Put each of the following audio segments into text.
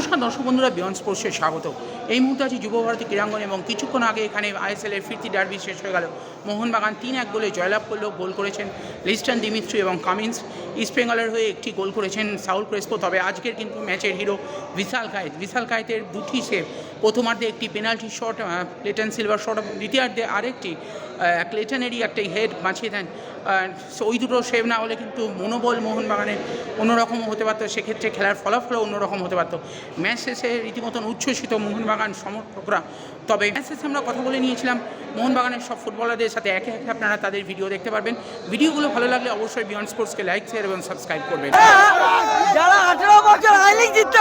নমস্কার দর্শক বন্ধুরা বিয়ন স্পোর্টসে স্বাগত এই মুহূর্তে আছি যুবভারতী ক্রীড়াঙ্গন এবং কিছুক্ষণ আগে এখানে আইএসএল এর ফিরতি ডার্বি শেষ হয়ে গেল। মোহনবাগান তিন এক গোলে জয়লাভ করলেও গোল করেছেন লিস্টন দিমিত্রি এবং কামিন্স। ইস্ট বেঙ্গলের হয়ে একটি গোল করেছেন সাউল ক্রেস্পো। তবে আজকের কিন্তু ম্যাচের হিরো বিশাল কায়েত। বিশাল কায়েতের দুটি সেভ। প্রথমার্ধে একটি পেনাল্টি শট প্লেটন সিলভার শট দ্বিতীয়ার্ধে আরেকটি ক্লেটনেরই একটা হেড বাঁচিয়ে দেন। ওই দুটো সেভ না হলে কিন্তু মনোবল মোহনবাগানের অন্যরকম হতে পারতো। সেক্ষেত্রে খেলার ফলাফলও অন্যরকম হতে পারতো। ম্যাচ শেষে রীতিমতন উচ্ছ্বসিত মোহনবাগান সমর্থকরা। তবে ম্যাচ আমরা কথা বলে নিয়েছিলাম, মোহনবাগানের সব ফুটবলারদের সাথে একে একে আপনারা তাদের ভিডিও দেখতে পারবেন। ভিডিওগুলো ভালো লাগলে অবশ্যই বিয়ন্ড স্পোর্টসকে লাইক শেয়ার এবং সাবস্ক্রাইব করবেন। যারা আঠেরো বছর আই লিগ জিততে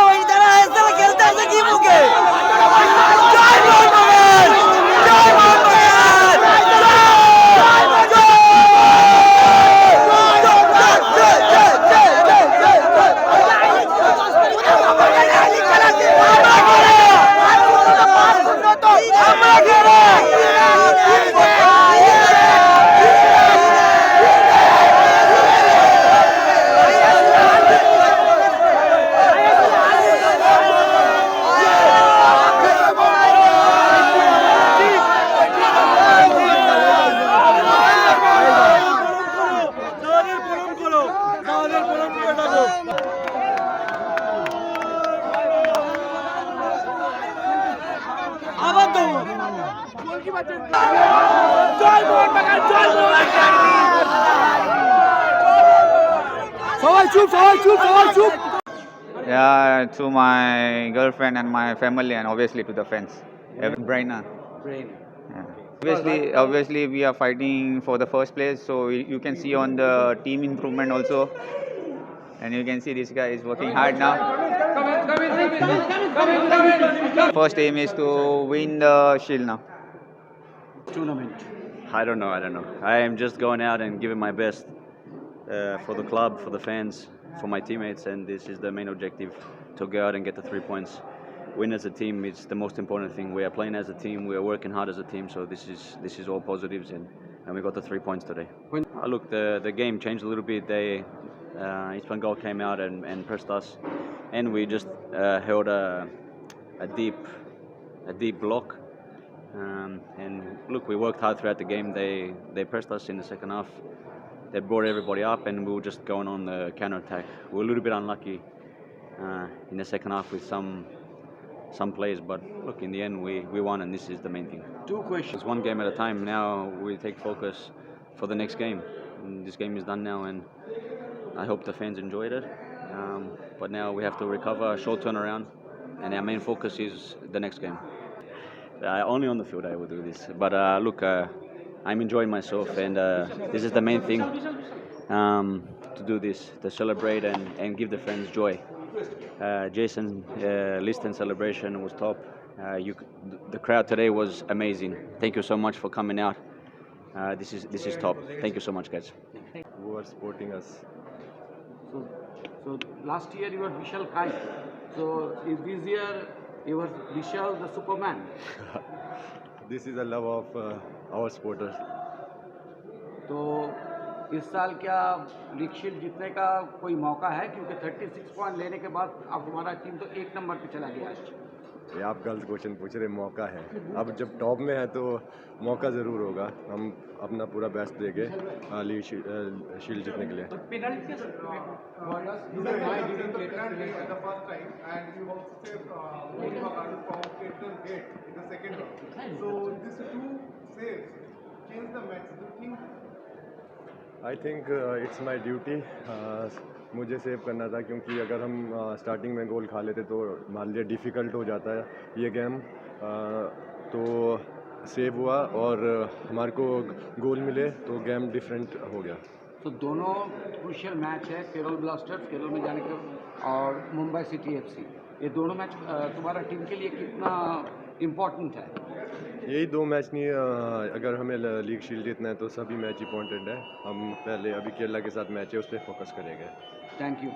সবাই চুপ সবাই চুপ সবাই চুপ Yeah, to my girlfriend and my family, and obviously to the fans. Every Brainer. Yeah. Obviously, obviously, we are fighting for the first place, so you you can see on the team improvement also, and you can see this guy is working hard now. First aim is to win the shield now. I don't know. I don't know. I am just going out and giving my best uh, for the club, for the fans, for my teammates, and this is the main objective: to go out and get the three points. Win as a team is the most important thing. We are playing as a team. We are working hard as a team. So this is this is all positives, and, and we got the three points today. Uh, look, the the game changed a little bit. They uh, East Bengal came out and, and pressed us, and we just uh, held a a deep a deep block. Um, and look, we worked hard throughout the game. They they pressed us in the second half. They brought everybody up, and we were just going on the counter attack. We were a little bit unlucky uh, in the second half with some some plays, but look, in the end, we, we won, and this is the main thing. Two questions. One game at a time. Now we take focus for the next game. And this game is done now, and I hope the fans enjoyed it. Um, but now we have to recover, a short turnaround, and our main focus is the next game. Uh, only on the field I will do this. But uh, look, uh, I'm enjoying myself, and uh, this is the main thing um, to do this, to celebrate and, and give the fans joy. Uh, Jason uh, Liston celebration was top. Uh, you, the crowd today was amazing. Thank you so much for coming out. Uh, this is this is top. Thank you so much, guys. Who are supporting us. So, so last year you were Vishal Kai. So is this year you were Vishal the Superman. This is the love of uh, our supporters. तो इस साल क्या league shield जीतने का कोई मौका है क्योंकि 36 पॉइंट लेने के बाद अब हमारा टीम तो एक नंबर पे चला गया है ये आप गलत क्वेश्चन पूछ रहे मौका है। अब जब टॉप में है तो मौका ज़रूर होगा। हम अपना पूरा बेस्ट देंगे अ, लीग शी- शील्ड जीतने के लिए। Time, and you also uh, मुझे सेव करना था क्योंकि अगर हम स्टार्टिंग में गोल खा लेते तो मान लिया डिफ़िकल्ट हो जाता है ये गेम तो सेव हुआ और हमारे को गोल मिले तो गेम डिफरेंट हो गया। तो दोनों क्रुशियल मैच है केरल ब्लास्टर्स केरल में जाने के और मुंबई सिटी एफसी ये दोनों मैच तुम्हारा टीम के लिए कितना इम्पोर्टेंट है? यही दो मैच नहीं अगर हमें लीग शील्ड जीतना है तो सभी मैच इंपॉर्टेंट है। हम पहले अभी केरला के साथ मैच है उस पर फोकस करेंगे। Thank you